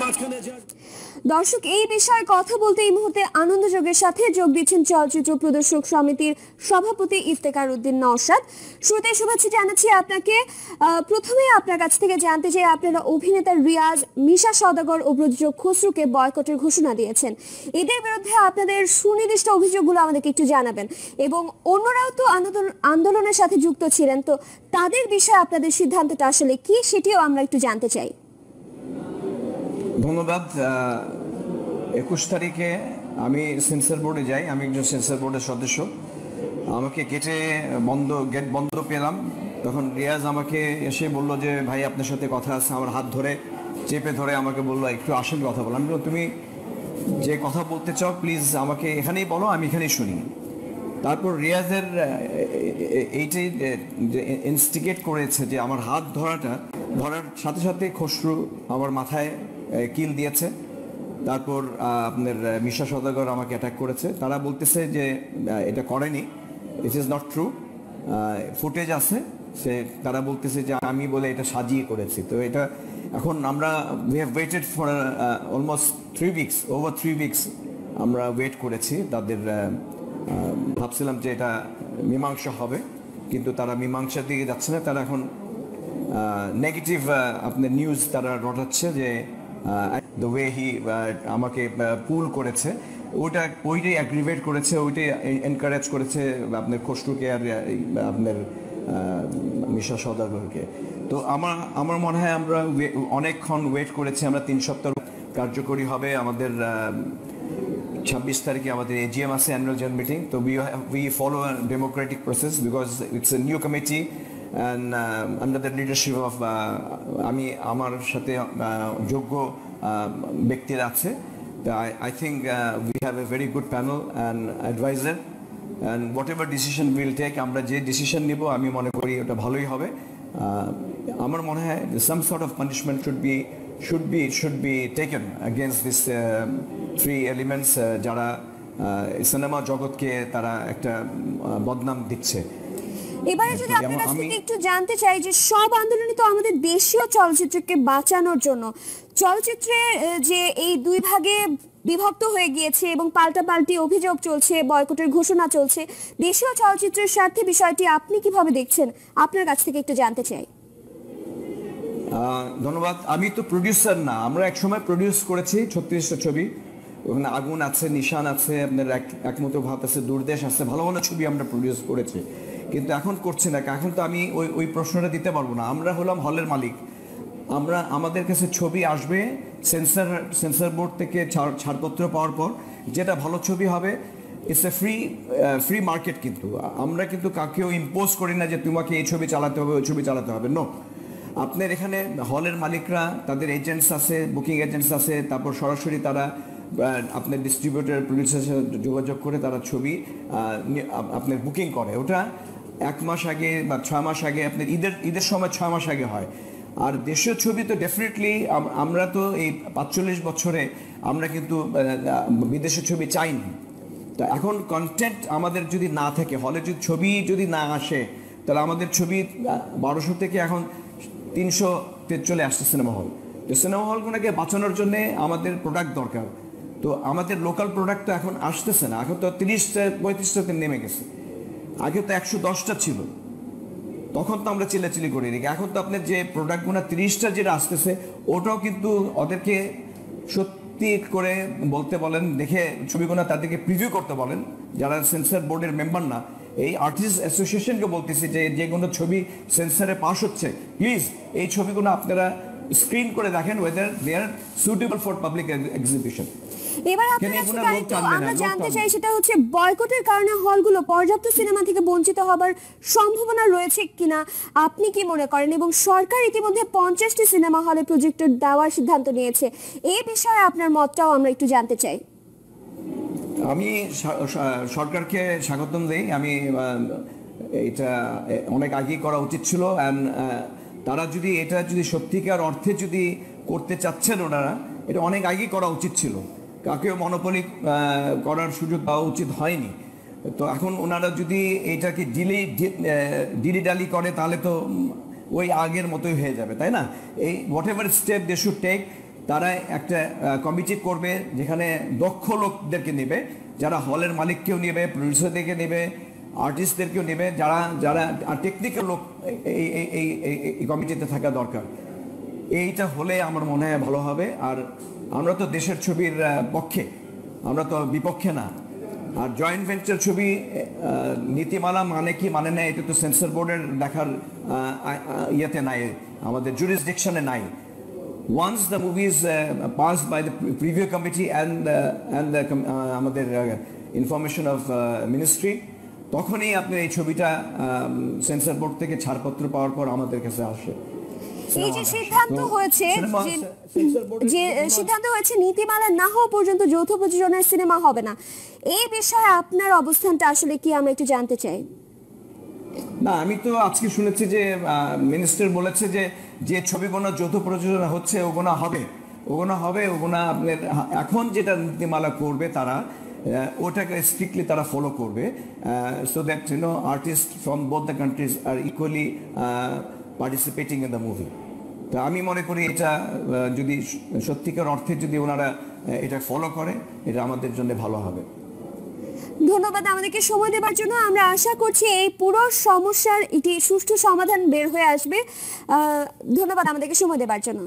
Başka ne দর্শক, এই বিষয়ে কথা বলতে এই মুহূর্তে আনন্দযোগের সাথে যোগ দিচ্ছেন চলচ্চিত্র প্রদর্শক সমিতির সভাপতি ইফতেকার উদ্দিন নওশাদ। শুরুতে শুভেচ্ছা জানাচ্ছি আপনাকে। প্রথমে আপনার কাছ থেকে জানতে চাই, আপনারা অভিনেতা রিয়াজ, মিশা সদাগর ও প্রযোজক খসরুকে বয়কটের ঘোষণা দিয়েছেন। এদের বিরুদ্ধে আপনাদের সুনির্দিষ্ট অভিযোগগুলো আমাদেরকে একটু জানাবেন এবং অন্যরাও তো আন্দোলন- আন্দোলনের সাথে যুক্ত ছিলেন, তো তাদের বিষয়ে আপনাদের সিদ্ধান্তটা আসলে কি সেটিও আমরা একটু জানতে চাই। ধন্যবাদ একুশ তারিখে আমি সেন্সর বোর্ডে যাই, আমি একজন সেন্সর বোর্ডের সদস্য। আমাকে গেটে বন্ধ গেট বন্ধ পেলাম। তখন রিয়াজ আমাকে এসে বলল যে, ভাই, আপনার সাথে কথা আছে, আমার হাত ধরে চেপে ধরে আমাকে বলল, একটু আসেন কথা বলো। আমি তুমি যে কথা বলতে চাও প্লিজ আমাকে এখানেই বলো, আমি এখানেই শুনি। তারপর রিয়াজের এইটাই যে ইনস্টিগেট করেছে যে, আমার হাত ধরাটা, ধরার সাথে সাথে খসরু আমার মাথায় কিল দিয়েছে। তারপর আপনার মিশা সদাগর আমাকে অ্যাটাক করেছে। তারা বলতেছে যে এটা করেনি। It is not true footage আছে। সে, তারা বলতেছে যে, আমি বলে এটা সাজিয়ে করেছি। তো এটা, এখন আমরা we have waited for almost three weeks over three weeks আমরা ওয়েট করেছি। তাদের ভাবছিলাম যে এটা মীমাংসা হবে। কিন্তু তারা মীমাংসার দিকে যাচ্ছে না। তারা এখন নেগেটিভ আপনার নিউজ তারা রটাচ্ছে যে দ্য ওয়ে হি আমাকে পুল করেছে ওইটা ওইটাই অ্যাগ্রিভেট করেছে, ওইটাই এনকারেজ করেছে আপনার খসরুকে আর আপনার মিশা সদাগরকে তো আমার আমার মনে হয় আমরা অনেকক্ষণ ওয়েট করেছি, আমরা তিন সপ্তাহ কার্যকরী হবে আমাদের ছাব্বিশ তারিখে আমাদের এজিএম আছে অ্যানুয়াল জেনারেল মিটিং তো we follow democratic process because it's a new committee and the leadership of আমি আমার সাথে uh, যোগ্য uh, ব্যক্তিরা আছে। I think we have a very good panel and adviser and whatever decision will take আমরা যে decision নিব আমি মনে করি ওটা ভালোই হবে। আমার মনে হয় some sort of punishment should be should be taken against this uh, three elements uh, যারা সিনেমা জগৎকে তারা একটা বদনাম দিচ্ছে। এবারে যদি আপনার কাছ থেকে একটু জানতে চাই যে সব আন্দোলনই তো আমাদের দেশীয় চলচ্চিত্রকে বাঁচানোর জন্য। চলচ্চিত্রে যে এই দুই ভাগে বিভক্ত হয়ে গিয়েছে এবং পাল্টাপাল্টি অভিযোগ চলছে বয়কটের ঘোষণা চলছে দেশীয় চলচ্চিত্রের স্বার্থে বিষয়টি আপনি কীভাবে দেখছেন? আপনার কাছ থেকে একটু জানতে চাই। ধন্যবাদ। আমি তো প্রডিউসার না। আমরা একসময় প্রডিউস করেছি ছত্রিশটা ছবি। ওখানে আগুন আছে নিশান আছে আপনার এক- একমতো ভাত আছে দুর্দেশ আছে ভালো ভালো ছবি আমরা প্রডিউস করেছি। কিন্তু এখন করছি না এখন তো আমি ওই ওই প্রশ্নটা দিতে পারব না। আমরা হলাম হলের মালিক। আমরা, আমাদের কাছে ছবি আসবে সেন্সার সেন্সার বোর্ড থেকে ছাড়- ছাড়পত্র পাওয়ার পর। যেটা ভালো ছবি হবে it's a free free market কিন্তু। আমরা কিন্তু কাকেও ইম্পোজ করি না যে তোমাকে এই ছবি চালাতে হবে, ওই ছবি চালাতে হবে। নো আপনার এখানে হলের মালিকরা, তাদের এজেন্টস আছে বুকিং এজেন্টস আছে, তারপর সরাসরি তারা আপনার ডিস্ট্রিবিউটার প্রডিউসার সাথে যোগাযোগ করে তারা ছবি আপনার বুকিং করে। ওটা এক মাস আগে বা ছয় মাস আগে আপনার ঈদের ঈদের সময় ছয় মাস আগে হয়। আর দেশীয় ছবি তো ডেফিনেটলি আমরা তো এই পাঁচচল্লিশ বছরে আমরা কিন্তু বিদেশের ছবি চাইনি। তো এখন কন্টেন্ট আমাদের যদি না থাকে, হলে যদি ছবি যদি না আসে, তাহলে আমাদের ছবি বারোশো থেকে এখন তিনশো চলে আসছে সিনেমা হল তো সিনেমা হলগুলোকে বাঁচানোর জন্যে আমাদের প্রোডাক্ট দরকার। তো আমাদের লোকাল প্রোডাক্ট তো এখন আসতেছে না। এখন তো তিরিশটা পঁয়ত্রিশটাতে নেমে গেছে। আগে তো একশো দশটা ছিল। তখন তো আমরা চিল্লাচিলি করি নি এখন তো আপনার যে প্রোডাক্টগুলো তিরিশটা যেটা আসতেছে, ওটাও কিন্তু ওদেরকে সত্যি করে বলতে বলেন, দেখে ছবিগুলো তাদেরকে প্রিভিউ করতে বলেন। যারা সেন্সার বোর্ডের মেম্বার না, এই আর্টিস্ট অ্যাসোসিয়েশনকে বলতেছি যে যে কোনো ছবি সেন্সারে পাস হচ্ছে প্লিজ এই ছবিগুলো আপনারা স্ক্রিন করে দেখেন whether they are suitable for public exhibition এবার আমরা জানতে চাই সেটা হচ্ছে বয়কটের কারণে হলগুলো পর্যাপ্ত সিনেমা থেকে বঞ্চিত হবার সম্ভাবনা রয়েছে কিনা আপনি কি মনে করেন? এবং সরকার ইতিমধ্যে পঞ্চাশটি সিনেমা হলে প্রজেক্টর দেওয়ার সিদ্ধান্ত নিয়েছে। এই বিষয়ে আপনার মতটাও আমরা একটু জানতে চাই। আমি সরকারকে স্বাগতম দেই। আমি এটা অনেক আগেই করা উচিত ছিল। অ্যান্ড তারা যদি এটা যদি সত্যিকার অর্থে যদি করতে চাচ্ছেন ওনারা, এটা অনেক আগেই করা উচিত ছিল। কাকেও মনোপলি করার সুযোগ পাওয়া উচিত হয়নি। তো এখন ওনারা যদি এটাকে ডিলি ডিলি ডালি করে, তাহলে তো ওই আগের মতোই হয়ে যাবে, তাই না? এই whatever step they should take তারা একটা কমিটি করবে, যেখানে দক্ষ লোকদেরকে নেবে, যারা হলের মালিককেও নেবে প্রডিউসারদেরকে নেবে আর্টিস্টদেরকেও নেবে যারা যারা টেকনিক্যাল লোক এই এই এই কমিটিতে থাকা দরকার। এইটা হলে আমার মনে হয় ভালো হবে। আর আমরা তো দেশের ছবির পক্ষে আমরা তো বিপক্ষে না। আর জয়েন্ট ভেঞ্চার ছবি নীতিমালা মানে কি মানে না এটা তো সেন্সর বোর্ডের দেখার ইয়েতে নাই আমাদের জুরিসডিকশনে নাই। By the pre- preview committee and uh, and the com- uh, আমাদের ইনফরমেশন অফ মিনিস্ট্রি তখনই আপনি এই ছবিটা সেন্সর বোর্ড থেকে ছাড়পত্র পাওয়ার পর আমাদের কাছে আসে। এই যে সিদ্ধান্ত হয়েছে যে সিদ্ধান্ত হয়েছে নীতিমালা না হওয়া পর্যন্ত যৌথ প্রযোজনার সিনেমা হবে না। এই বিষয়ে আপনার অবস্থানটা আসলে কি আমরা একটু জানতে চাই। না আমি তো আজকে শুনেছি যে মিনিস্টার বলেছে যে যে ছবিগুলো যৌথ প্রযোজনা হচ্ছে ওগুলো হবে। ওগুলো হবে ওগুলো আপনার এখন যেটা নীতিমালা করবে তারা ওটাকে স্ট্রিক্টলি তারা ফলো করবে। So that you know artist from both the countries are equally participating in the movie তো আমি মনে করি এটা যদি সত্যিকার অর্থে যদি ওনারা এটা ফলো করে, এটা আমাদের জন্য ভালো হবে। ধন্যবাদ আমাদেরকে সময় দেওয়ার জন্য। আমরা আশা করছি এই পুরো সমস্যার এটি সুষ্ঠু সমাধান বের হয়ে আসবে। ধন্যবাদ আমাদেরকে সময় দেওয়ার জন্য।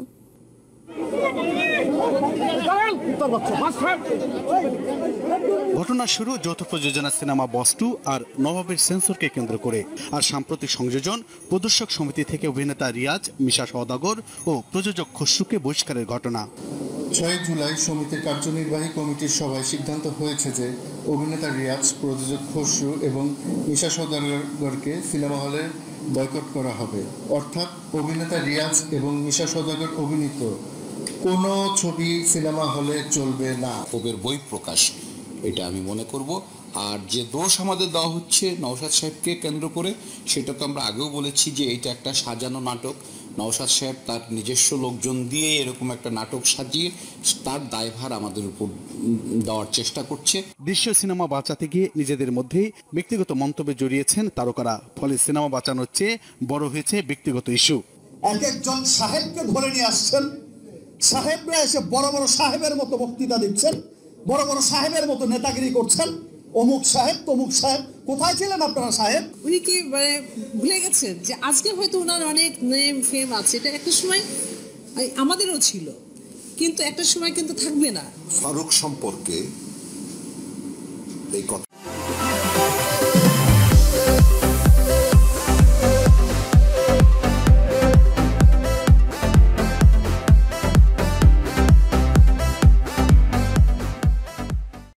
ঘটনার শুরু যৌথ প্রযোজনা সিনেমা বস্টু আর নবাবের সেন্সরকে কেন্দ্র করে। আর সাম্প্রতিক সংযোজন, প্রদর্শক সমিতি থেকে অভিনেতা রিয়াজ, মিশা সওদাগর ও প্রযোজক খসরুকে বহিষ্কারের ঘটনা। ছয় জুলাই সমিতির কার্যনির্বাহী কমিটির সভায় সিদ্ধান্ত হয়েছে যে অভিনেতা রিয়াজ, প্রযোজক খসরু এবং মিশা সৌদাগরকে সিনেমা হলে বয়কট করা হবে। অর্থাৎ অভিনেতা রিয়াজ এবং মিশা সৌদাগর অভিনীত কোনো ছবি সিনেমা হলে চলবে না। ক্ষোভের বই প্রকাশ এটা আমি মনে করব। আর যে দোষ আমাদের দেওয়া হচ্ছে নওশাদ সাহেবকে কেন্দ্র করে সেটা তো আমরা আগেও বলেছি যে এটা একটা সাজানো নাটক। নওশাদ সাহেব তার নিজস্ব লোকজন দিয়ে এরকম একটা নাটক সাজিয়ে তার দায়ভার আমাদের উপর দেওয়ার চেষ্টা করছে। দৃশ্য সিনেমা বাঁচাতে গিয়ে নিজেদের মধ্যেই ব্যক্তিগত মন্তব্যে জড়িয়েছেন তারকারা ফলে সিনেমা বাঁচানোর চেয়ে বড় হয়েছে ব্যক্তিগত ইস্যু। এক একজন সাহেবকে ধরে নিয়ে আসছেন সাহেবরা এসে বড় বড় সাহেবের মতো বক্তৃতা দিচ্ছেন বড় বড় সাহেবের মতো নেতাগিরি করছেন। অমুক সাহেব তমুক সাহেব কোথায় ছিলেন আপনারা সাহেব? উনি কি মানে ভুলে গেছেন যে আজকে হয়তো ওনার অনেক নেম ফেম আছে। এটা একটা সময় আমাদেরও ছিল। কিন্তু একটা সময় কিন্তু থাকবে না। ফারুক সম্পর্কে এই কথা